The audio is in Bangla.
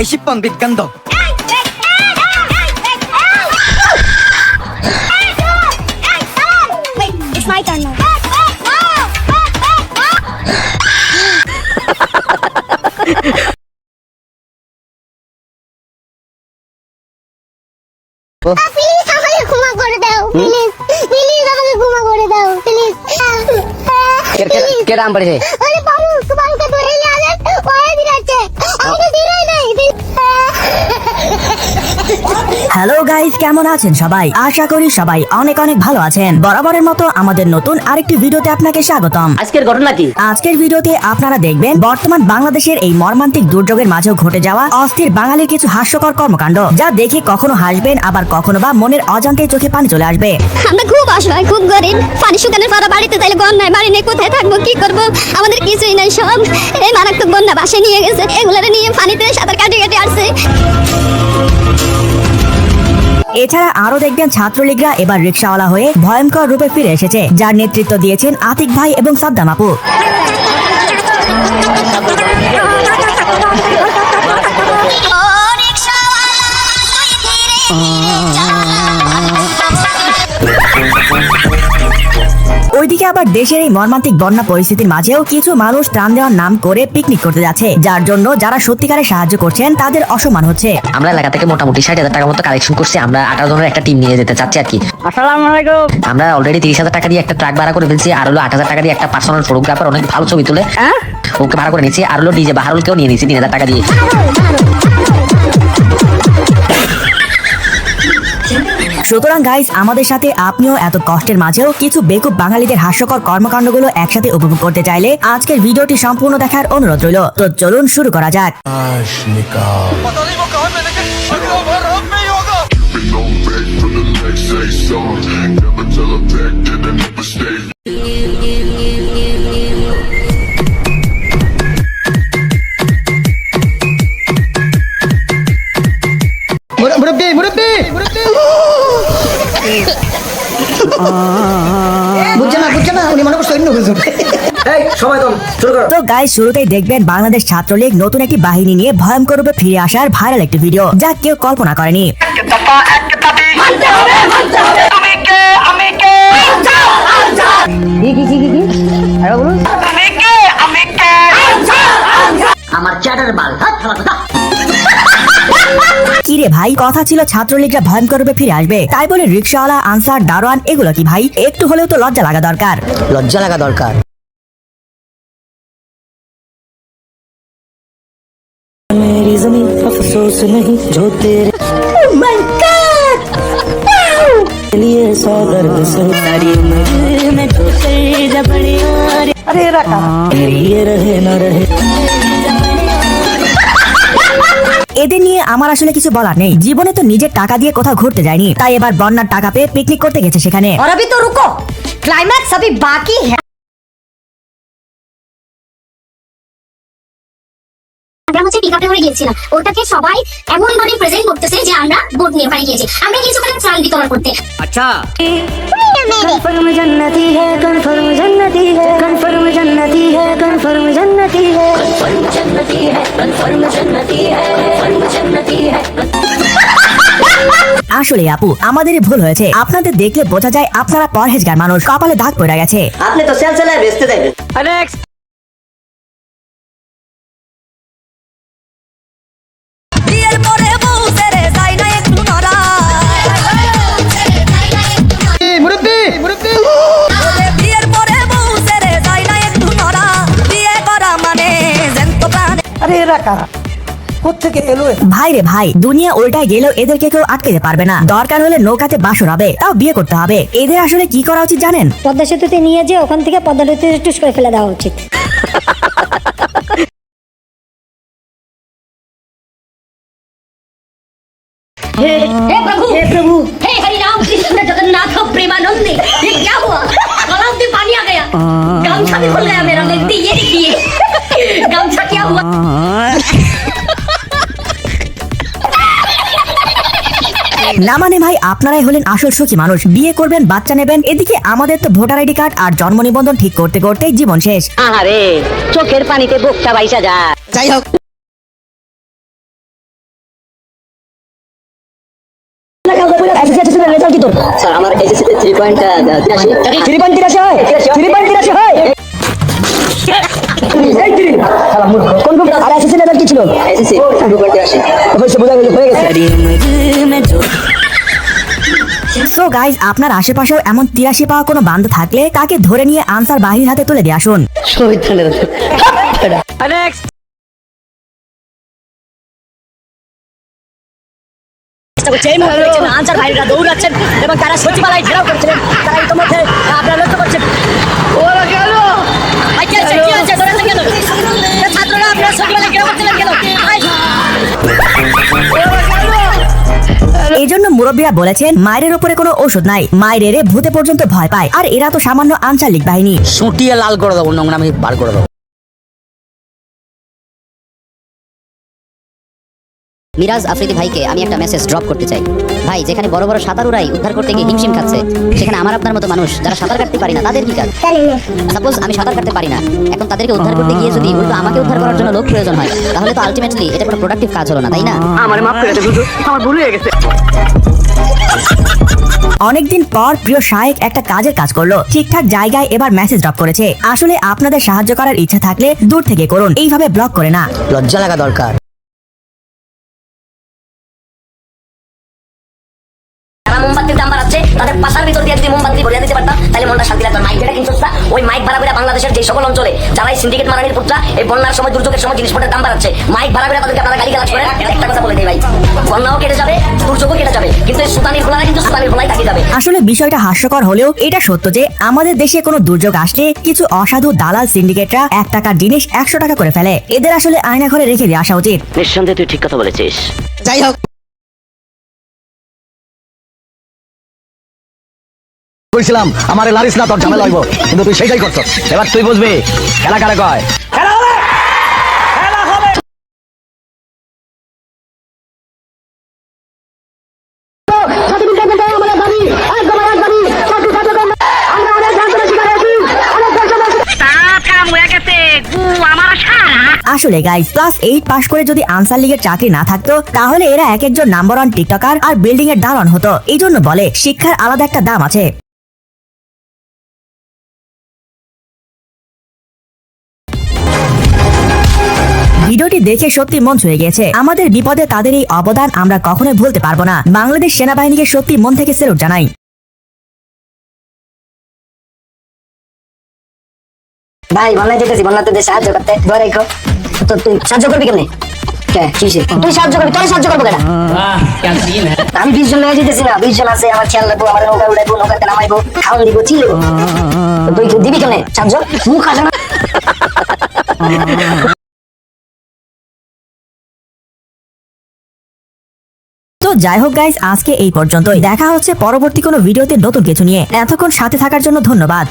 এই শিপ্পন বিজ্ঞান Wait, my turn now. Please আমাকে ক্ষমা করে দাও প্লিজ প্লিজ আমাকে ক্ষমা করে দাও প্লিজ কেডা আম পড়েছে? আরে বাবু তোমাকে ধরে নিয়ে আসেন ওই দিলাচ্ছে। আমাকে দিলাই নাই হ্যালো গাইস কেমন আছেন সবাই? আশা করি সবাই অনেক অনেক ভালো আছেন। বরাবরের মতো আমাদের নতুন আরেকটি ভিডিওতে আপনাকে স্বাগতম। আজকের ঘটনা কি? আজকের ভিডিওতে আপনারা দেখবেন বর্তমান বাংলাদেশের এই মর্মান্তিক দুর্যোগের মাঝেও ঘটে যাওয়া অস্থির বাঙালির কিছু হাস্যকর কর্মকাণ্ড যা দেখে কখনো হাসবেন আবার কখনো বা মনের অজান্তে চোখে পানি চলে আসবে। আমরা খুব অসহায় খুব গরিব। পানি শুকানোর পর বাড়িতে চাইলে গম নাই বাড়ি নেই কোথায় থাকব কি করব? আমাদের কিছুই নাই সব। এই মারাত্মক বন্যা বাসে নিয়ে গেছে। এগুলোরে নিয়ে পানিতে সাঁতার কাটে কাটে আসছে এছাড়া আরও দেখবেন ছাত্রলীগরা এবার রিক্সাওয়ালা হয়ে ভয়ঙ্কর রূপে ফিরে এসেছে, যার নেতৃত্ব দিয়েছেন আতিক ভাই এবং সাদ্দাম আপু। ওইদিকে আবার দেশের এই মর্মান্তিক বন্যা পরিস্থিতির মাঝেও কিছু মানুষ ত্রাণ দেওয়ার নাম করে পিকনিক করতে যাচ্ছে যার জন্য যারা সত্যিকারে সাহায্য করছেন তাদের অসম্মান হচ্ছে। আমরা এলাকা থেকে মোটামুটি ষাট হাজার টাকার মতো কালেকশন করছি আমরা আঠারো জনের একটা টিম নিয়ে যেতে চাচ্ছি আর কি। আমরা অলরেডি তিরিশ হাজার টাকা দিয়ে একটা ট্রাক ভাড়া করে ফেলছি আর হলো আট হাজার টাকা দিয়ে একটা পার্সোনাল ফটোগ্রাফার অনেক ভালো ছবি তুলে। ওকে ভাড়া করে নিচ্ছি আর হলো ডিজে বাহারুলকেও নিয়ে নিচ্ছি তিন হাজার টাকা দিয়ে। সুতরাং গাইস আমাদের সাথে আপনিও এত কষ্টের মাঝেও কিছু বেকুব বাঙালিদের হাস্যকর কর্মকাণ্ডগুলো একসাথে উপভোগ করতে চাইলে আজকের ভিডিওটি সম্পূর্ণ দেখার অনুরোধ রইল তো চলুন শুরু করা যাক. Never tell a back that I never stay. বুঝছে না বুঝছে না? উনি মনে করছে অন্য কিছু। এই সময় কম শুরু করো। তো গাইস শুরুতেই দেখবেন বাংলাদেশ ছাত্রলীগ নতুন একটি বাহিনী নিয়ে ভয়ঙ্কর রূপে ফিরে আসার ভাইরাল একটি ভিডিও যা কেউ কল্পনা করেনি। কিরে ভাই কথা ছিল ছাত্রলীগরা ভয়ঙ্কর রূপে ফিরে আসবে। তাই বলে রিক্সাওয়ালা আনসার দারোয়ান এগুলো কি ভাই? একটু হলেও তো লজ্জা লাগা দরকার। লজ্জা লাগা দরকার। এদের নিয়ে আমার আসলে কিছু বলার নেই জীবনে তো নিজের টাকা দিয়ে কোথাও ঘুরতে যায়নি তাই এবার বন্যার টাকা পেয়ে পিকনিক করতে গেছে সেখানে और अभी तो रुको क्लाइमैक्स अभी बाकी है আমরা হচ্ছে টিকা পেয়ে গিয়েছিলাম ওটাকে সবাই এমন ভাবে প্রেজেন্ট করতেছে যে আমরা বোট নিয়ে ওখানে গিয়েছি আমরা গিয়েছি ওখানে ত্রাণ বিতরণ করতে আচ্ছা कन्फर्म जन्नती है कन्फर्म जन्नती है कन्फर्म जन्नती है कन्फर्म जन्नती है कन्फर्म जन्नती है कन्फर्म जन्नती है আসলে আপু আমাদেরই ভুল হয়েছে। আপনাদের দেখলে বোঝা যায় আপনারা পরহেজগার মানুষ। কপালে দাগ পড়ে গেছে। আপনি তো সেল সেলায় বেচতে দেবেন মুরব্বী মুরব্বী ভাই রে ভাই দুনিয়া উল্টায় গেলেও এদেরকে কেউ আটকাতে পারবে না দরকার হলে নৌকাতে বাসর হবে তাও বিয়ে করতে হবে এদের আসলে কি করা উচিত জানেন পদ্মা সেতুতে নিয়ে যে ওখান থেকে পদ্মা নদীতে টুস করে ফেলে দেওয়া উচিত हे प्रभु हे प्रभु हे हरि राम कृष्ण जगन्नाथ प्रेमानंदी ये क्या हुआ गला में पानी आ गया गमछा भी खुल गया मेरा देखती ये देखिए गमछा क्या हुआ না মানে ভাই আপনারাই হলেন আসল সুখী মানুষ। বিয়ে করবেন বাচ্চা নেবেন এদিকে আমাদের তো ভোটার আইডি কার্ড আর জন্ম নিবন্ধন ঠিক করতে করতে জীবন শেষ। আহারে চোখের পানিতে বুকটা বাইসা যা। যাই হোক। আমার এসএসসি তে 3.83 3.83 হয়? 3.83 হয়। কোন কোন আর ছিল এসএসসি টু পয়েন্ট তিরাশি হয়েছে বোঝা গেছে হয়ে গেছে। সো গাইজ আপনার আশেপাশেও এমন তিরাশি পাওয়া কোনো বান্ধব থাকলে তাকে ধরে নিয়ে আনসার বাহিনীর হাতে তুলে দিয়ে আসুন। আনসার ভাইরা দৌড়াচ্ছেন এবং তারা সচিবালয় ঘেরাও করেছিলেন। তারা ইতিমধ্যে আপনারা মুরব্বীরা বলেছেন মায়ের উপরে কোনো ওষুধ নাই। মায়ের ভূতে পর্যন্ত ভয় পায়। আর এরা তো সামান্য আঞ্চলিক বাহিনী। সুটিয়ে লাল করে দেবো নোংরা আমি বার করে দেবো। মিরাজ আফ্রিদি ভাইকে আমি একটা মেসেজ ড্রপ করতে চাই। ভাই যেখানে বড় বড় সাঁতারুরাই উদ্ধার করতে গিয়ে হিমশিম খাচ্ছে সেখানে আমার আপনার মতো মানুষ যারা সাঁতার কাটতে পারি না তাদের কি কাজ? সাপোজ আমি সাঁতার কাটতে পারি না এখন তাদেরকে উদ্ধার করতে গিয়ে যদি উল্টো আমাকে উদ্ধার করার জন্য লোক প্রয়োজন হয় তাহলে তো আলটিমেটলি এটা কোনো প্রোডাক্টিভ কাজ হলো না তাই না? আমার মাফ করে আমার ভুল হয়ে গেছে। অনেকদিন পর প্রিয় শায়েক একটা কাজের কাজ করল ঠিকঠাক জায়গায় এবার মেসেজ ড্রপ করেছে। আসলে আপনাদের সাহায্য করার ইচ্ছা থাকলে দূর থেকে করুন এইভাবে ব্লক করে না। লজ্জা লাগা দরকার। তাদের পাশার ভিতর দিয়ে যদি মোমবাতি ভরিয়ে দিতে পারতাম তাহলে মনটা শান্তি লাগতো। মাইক যেটা কিন্তু ওই মাইক ভাড়া করে বাংলাদেশের যে সকল অঞ্চলে যারা এই সিন্ডিকেট মারানির পুত্রা এই বন্যার সময় দুর্যোগের সময় জিনিসপত্রের দাম বাড়াচ্ছে মাইক ভাড়া করে তাদেরকে আপনারা গালি গালাজ করেন? একটা কথা বলে দিই ভাই বন্যাও কেটে যাবে দুর্যোগও কেটে যাবে কিন্তু এই সুতানির খোলারা কিন্তু সুতানির খোলাই থাকি যাবে। আসলে বিষয়টা হাস্যকর হলেও এটা সত্য যে আমাদের দেশে কোনো দুর্যোগ আসলে কিছু অসাধু দালাল সিন্ডিকেটরা এক টাকার জিনিস একশো টাকা করে ফেলে। এদের আসলে আয়না ঘরে রেখে দিয়ে আসা উচিত। নিঃসন্দেহে তুই ঠিক কথা বলেছিস। যাই হোক কইছিলাম আমারে লারিস না তোর ঝামেলা হইব। কিন্তু তুই সেটাই করছ। এবার তুই বুঝবি খেলা কারে কয়? আসলে গাইজ ক্লাস এইট পাশ করে যদি আনসার লিগের চাকরি না থাকতো তাহলে এরা এক একজন নাম্বার ওয়ান টিকটকার আর বিল্ডিং এর দারণ হতো। এই জন্য বলে শিক্ষার আলাদা একটা দাম আছে। ভিডিওটি দেখে সত্যি মন ছুঁয়ে গিয়েছে। আমাদের বিপদে তাদের এই অবদান আমরা কখনোই ভুলতে পারব না। বাংলাদেশ সেনাবাহিনীকে সত্যি মন থেকে সেলুট জানাই। ভাই, বন্যায় যেতেছি বন্যাতে সাহায্য করতে। রেখো তো তুই সাহায্য করবি কেমনি? তুই সাহায্য করবি, তোর সাহায্য করব কেন আমি বিশ জন যেতেছি না। বিশ জন আছে, আমার খেয়াল রাখব, আমার নৌকা উড়াইবো নৌকাতে নামাইবো খাওয়ান তুই দিবি কেমনে? সাহায্য? মুখ আসে না। যাই হোক গাইজ আজকে এই পর্যন্তই। দেখা হচ্ছে পরবর্তী কোনো ভিডিওতে নতুন কিছু নিয়ে। এতক্ষণ সাথে থাকার জন্য ধন্যবাদ।